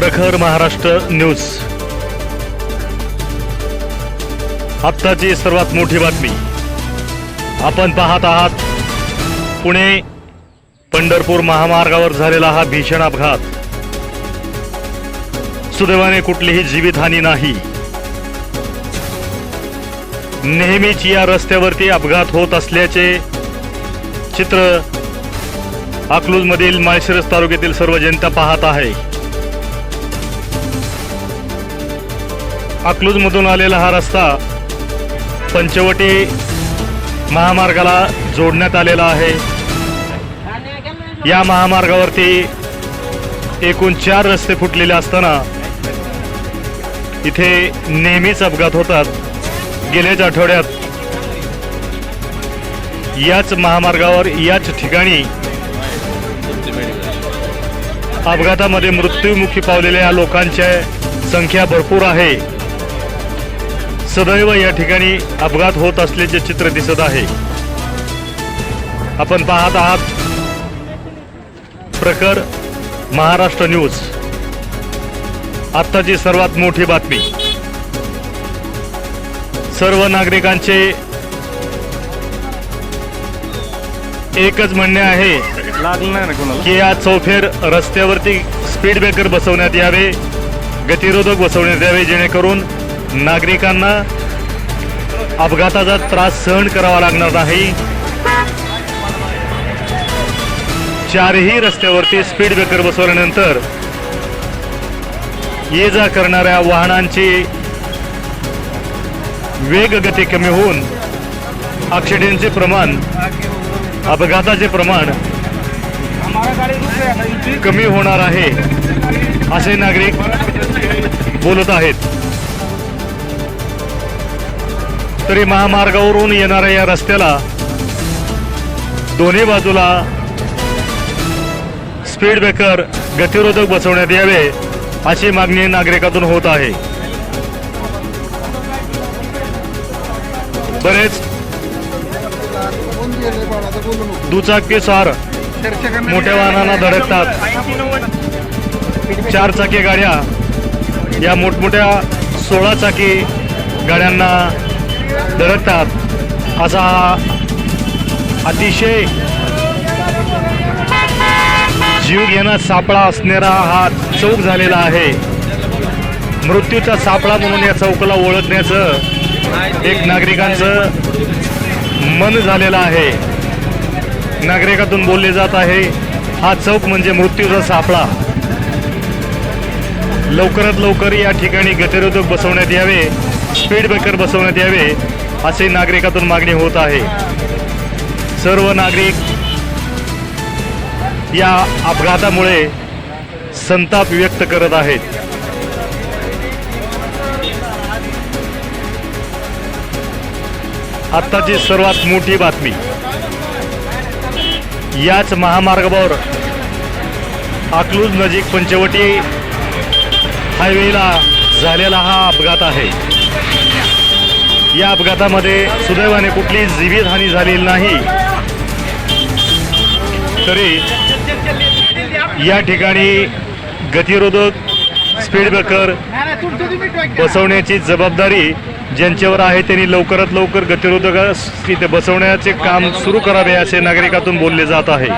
प्रखर महाराष्ट्र न्यूज. आत्ताची सर्वात मोठी बातमी. आपण पाहत आहात पुणे पंढरपूर महामार्गावर झालेला हा भीषण अपघात. सुदैवाने कुठलीही जीवितहानी नाही. नेहमीच या रस्त्यावरती अपघात होत असल्याचे चित्र अकलूजमधील माळशिरस तालुक्यातील सर्व जनता पाहत आहे. अकलूजमधून आलेला हा रस्ता पंचवटी महामार्गाला जोडण्यात आलेला आहे. या महामार्गावरती एकूण चार रस्ते फुटलेले असताना इथे नेहमीच अपघात होतात. गेल्याच आठवड्यात याच महामार्गावर याच ठिकाणी अपघातामध्ये मृत्युमुखी पावलेल्या लोकांच्या संख्या भरपूर आहे. सदैव या ठिकाणी अपघात होत असल्याचे चित्र दिसत आहे. आपण पाहत आहात. प्रखर महाराष्ट्र न्यूज. आत्ताची सर्वात मोठी बातमी. सर्व नागरिकांचे एकच म्हणणे आहे की या चौफेर रस्त्यावरती स्पीड ब्रेकर बसवण्यात यावे गतिरोधक बसवण्यात यावे जेणेकरून नागरिकांना अपघाताचा त्रास सहन करावा लागणार नाही. चारही रस्त्यावरती स्पीड ब्रेकर बसवल्यानंतर ये जा करणाऱ्या वाहनांची वेग गती कमी होऊन ॲक्सिडेंटचे प्रमाण अपघाताचे प्रमाण कमी होणार आहे असे नागरिक बोलत आहेत. तरी महामार्गावरून येणाऱ्या या रस्त्याला दोन्ही बाजूला स्पीड ब्रेकर गतिरोधक बसवण्यात यावे अशी मागणी नागरिकातून होत आहे. बरेच दुचाकी सार मोठ्या वाहनांना धडकतात. चार चाकी गाड्या या मोठमोठ्या सोळा चाकी गाड्यांना धडकतात. असा अतिशय जीव घेणा सापळा असणारा हा चौक झालेला आहे. मृत्यूचा सापळा म्हणून या चौकाला ओळखण्याचं एक नागरिकांचं मन झालेलं आहे. नागरिकातून बोलले जात आहे हा चौक म्हणजे मृत्यूचा सापळा. लवकरात लवकर या ठिकाणी गतिरोधक बसवण्यात यावे स्पीड ब्रेकर बसवण्यात यावे असे नागरिकातून मागणी होत आहे. सर्व नागरिक या अपघातामुळे संताप व्यक्त करत आहेत. आत्ताची सर्वात मोठी बातमी. याच महामार्गावर अकलूज नजीक पंचवटी हायवेला झालेला हा अपघात आहे. या अपघातामध्ये सुदैवाने कुठलीही जीवितहानी झालेली नाही. तरी या ठिकाणी गतिरोधक स्पीड ब्रेकर बसवण्याची जबाबदारी ज्यांच्यावर आहे त्यांनी लवकरात लवकर गतिरोधक तिथे बसवण्याचे काम सुरू करावे असे नागरिकातून बोलले जात आहे.